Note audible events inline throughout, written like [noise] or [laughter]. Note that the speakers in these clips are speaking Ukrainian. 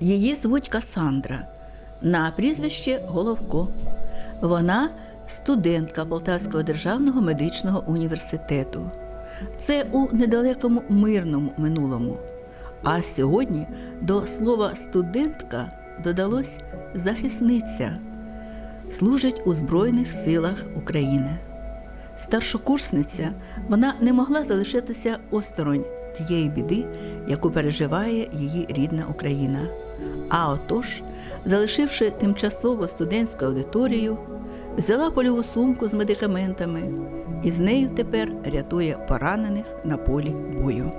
Її звуть Касандра на прізвище Головко. Вона студентка Полтавського державного медичного університету. Це у недалекому мирному минулому. А сьогодні до слова студентка додалось захисниця. Служить у Збройних силах України. Старшокурсниця вона не могла залишитися осторонь тієї біди, яку переживає її рідна Україна. А отож, залишивши тимчасово студентську аудиторію, взяла польову сумку з медикаментами і з нею тепер рятує поранених на полі бою.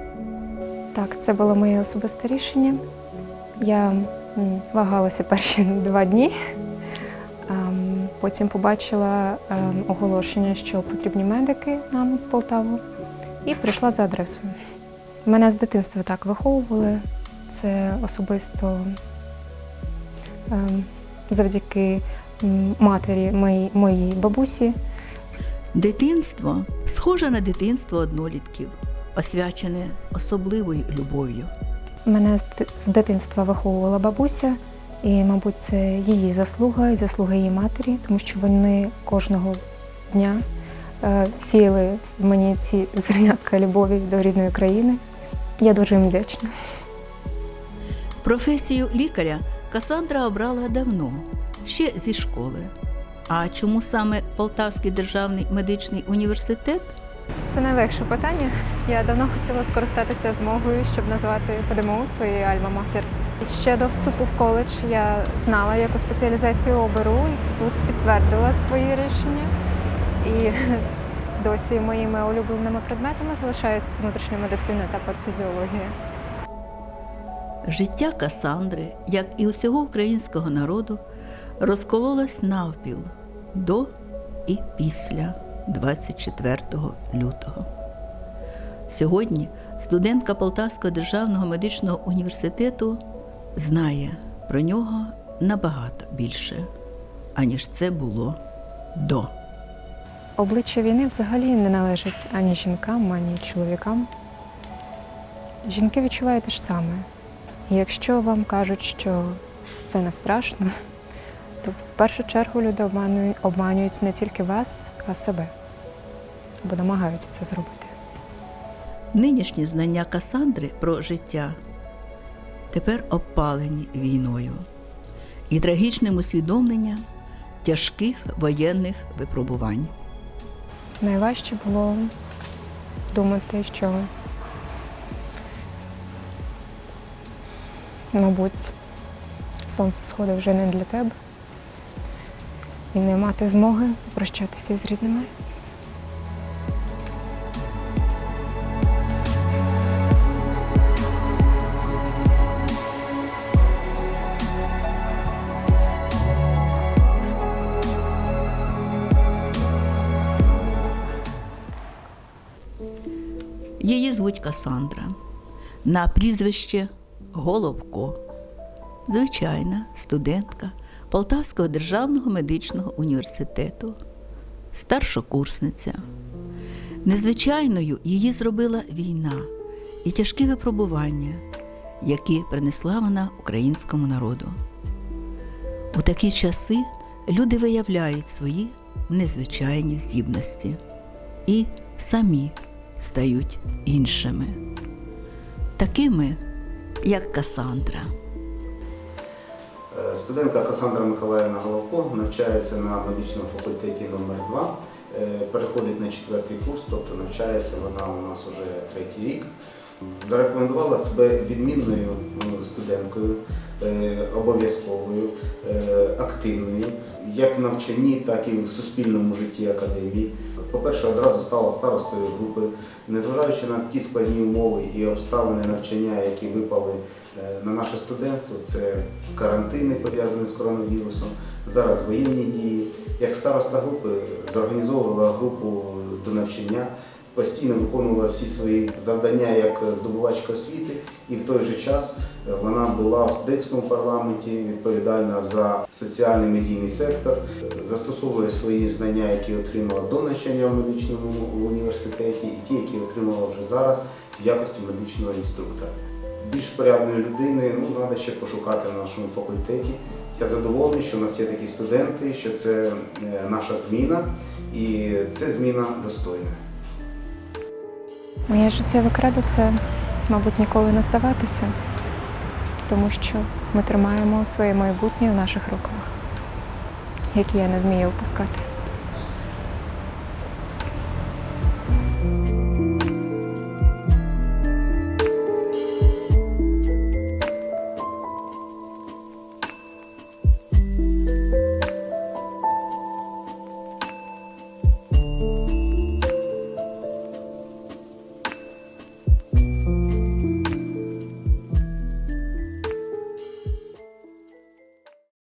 Так, це було моє особисте рішення. Я вагалася перші [laughs] два дні. Ем, Потім побачила ем, оголошення, що потрібні медики нам в Полтаву, і прийшла за адресою. Мене з дитинства так виховували. Це особисто завдяки матері моїй, моїй бабусі. Дитинство схоже на дитинство однолітків, освячене особливою любов'ю. Мене з дитинства виховувала бабуся, і, мабуть, це її заслуга і заслуга її матері, тому що вони кожного дня е, сіяли в мені ці зернятка любові до рідної країни. Я дуже їм вдячна. Професію лікаря Касандра обрала давно, ще зі школи. А чому саме Полтавський державний медичний університет? Це найлегше питання. Я давно хотіла скористатися змогою, щоб назвати ПДМУ своєю альма-матер. Ще до вступу в коледж я знала, яку спеціалізацію оберу, і тут підтвердила свої рішення. І [laughs] досі моїми улюбленими предметами залишаються внутрішня медицина та патофізіологія. Життя Касандри, як і усього українського народу, розкололось навпіл до і після 24 лютого. Сьогодні студентка Полтавського державного медичного університету знає про нього набагато більше, аніж це було до. Обличчя війни взагалі не належить ані жінкам, ані чоловікам. Жінки відчувають те ж саме. Якщо вам кажуть, що це не страшно, то в першу чергу люди обманюють, обманюють не тільки вас, а себе. Або намагаються це зробити. Нинішні знання Касандри про життя тепер обпалені війною і трагічним усвідомленням тяжких воєнних випробувань. Найважче було думати, що, мабуть, сонце сходить вже не для тебе і не мати змоги прощатися з рідними. Її звуть Касандра на прізвище Головко. Звичайна студентка Полтавського державного медичного університету, старшокурсниця. Незвичайною її зробила війна і тяжкі випробування, які принесла вона українському народу. У такі часи люди виявляють свої незвичайні здібності і самі стають іншими, такими, як Касандра. Е, Студентка Касандра Миколаївна Головко навчається на медичному факультеті номер 2 переходить на четвертий курс, тобто навчається вона у нас уже третій рік. Зарекомендувала себе відмінною ну, студенткою, е, обов'язковою, е, активною, як в навчанні, так і в суспільному житті академії. По-перше, одразу стала старостою групи, незважаючи на ті складні умови і обставини навчання, які випали е, на наше студентство, це карантини пов'язані з коронавірусом, зараз воєнні дії. Як староста групи зорганізовувала групу до навчання, постійно виконувала всі свої завдання як здобувачка освіти, і в той же час е, вона була в студентському парламенті відповідальна за соціальний медійний сектор, е, застосовує свої знання, які отримала до навчання в медичному університеті, і ті, які отримала вже зараз в якості медичного інструктора. більш порядної людини ну, треба ще пошукати на нашому факультеті. Я задоволений, що у нас є такі студенти, що це е, наша зміна, і це зміна достойна. Моє життєве кредо це, мабуть, ніколи не здаватися, тому що ми тримаємо своє майбутнє в наших руках, які я не вмію опускати.